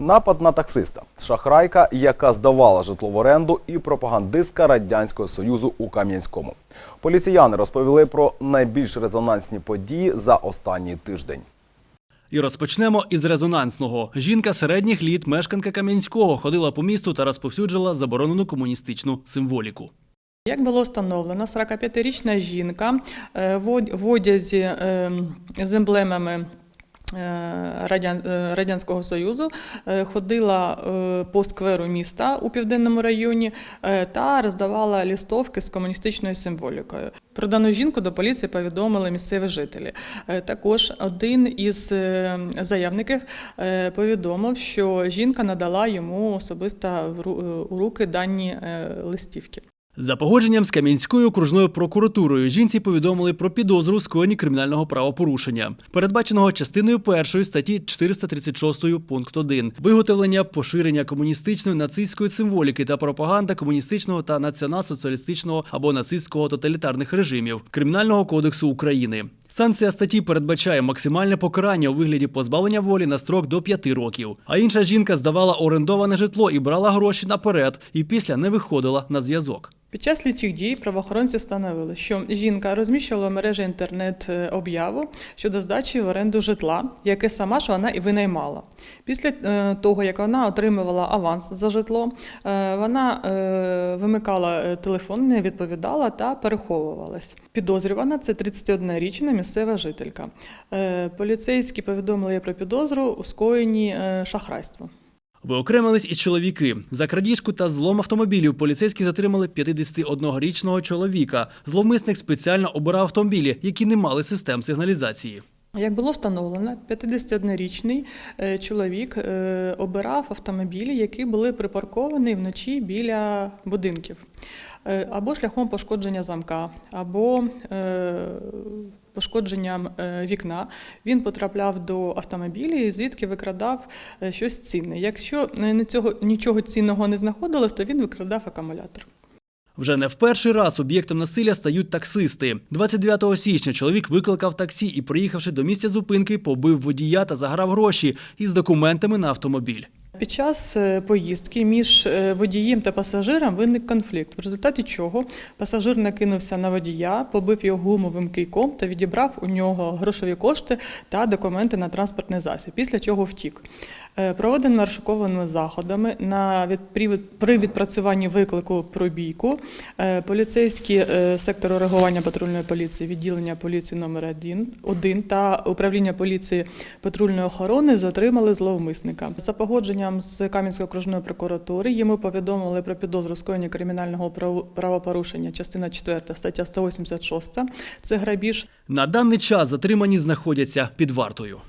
Напад на таксиста, шахрайка, яка здавала житло в оренду, і пропагандистка радянського союзу у Кам'янському. Поліціяни розповіли про найбільш резонансні події за останній тиждень. І розпочнемо із резонансного. Жінка середніх літ, мешканка Кам'янського, ходила по місту та розповсюджувала заборонену комуністичну символіку. Як було встановлено, 45-річна жінка е, в одязі е, з емблемами Радянського Союзу е, ходила е, по скверу міста у південному районі е, та роздавала лістовки з комуністичною символікою. Про дану жінку до поліції повідомили місцеві жителі. Е, Також один із е, заявників е, повідомив, що жінка надала йому особисто е, у руки дані е, листівки. За погодженням з Кам'янською окружною прокуратурою жінці повідомили про підозру в скоєнні кримінального правопорушення, передбаченого частиною першої статті 436 пункт 1 виготовлення поширення комуністичної нацистської символіки та пропаганда комуністичного та націонал-соціалістичного або нацистського тоталітарних режимів Кримінального кодексу України. Санкція статті передбачає максимальне покарання у вигляді позбавлення волі на строк до 5 років. А інша жінка здавала орендоване житло і брала гроші наперед, і після не виходила на зв'язок. Під час слідчих дій правоохоронці встановили, що жінка розміщувала в мережі інтернет е, об'яву щодо здачі в оренду житла, яке сама ж вона і винаймала. Після е, того, як вона отримувала аванс за житло, е, вона вимикала телефон, не відповідала та переховувалась. Підозрювана це 31-річна місцева жителька. Е, Поліцейські повідомили про підозру у скоєнні е, шахрайства. Виокремились і чоловіки. За крадіжку та злом автомобілів поліцейські затримали 51-річного чоловіка. Зловмисник спеціально обирав автомобілі, які не мали систем сигналізації. Як було встановлено, 51-річний е, чоловік обирав автомобілі, які були припарковані вночі біля будинків, або шляхом пошкодження замка, або пошкодженням е, вікна. Він потрапляв до автомобілі, звідки викрадав е, щось цінне. Якщо е, цього, нічого цінного не знаходилось, то він викрадав акумулятор. Вже не в перший раз об'єктом насилля стають таксисти. 29 січня чоловік викликав таксі і, приїхавши до місця зупинки, побив водія та заграв гроші із документами на автомобіль. Під час е, поїздки між е, водієм та пасажиром виник конфлікт, в результаті чого пасажир накинувся на водія, побив його гумовим кийком та відібрав у нього грошові кошти та документи на транспортний засіб, після чого втік. Е, Проведеними розшуковими заходами на при відпрацюванні виклику про бійку е, поліцейські сектору реагування патрульної поліції, відділення поліції номер 1 1 та управління поліції патрульної охорони затримали зловмисника. За погодженням з Кам'янської окружної прокуратури. Йому повідомили про підозру скоєння кримінального прав- правопорушення, частина 4, стаття 186, це грабіж. На даний час затримані знаходяться під вартою.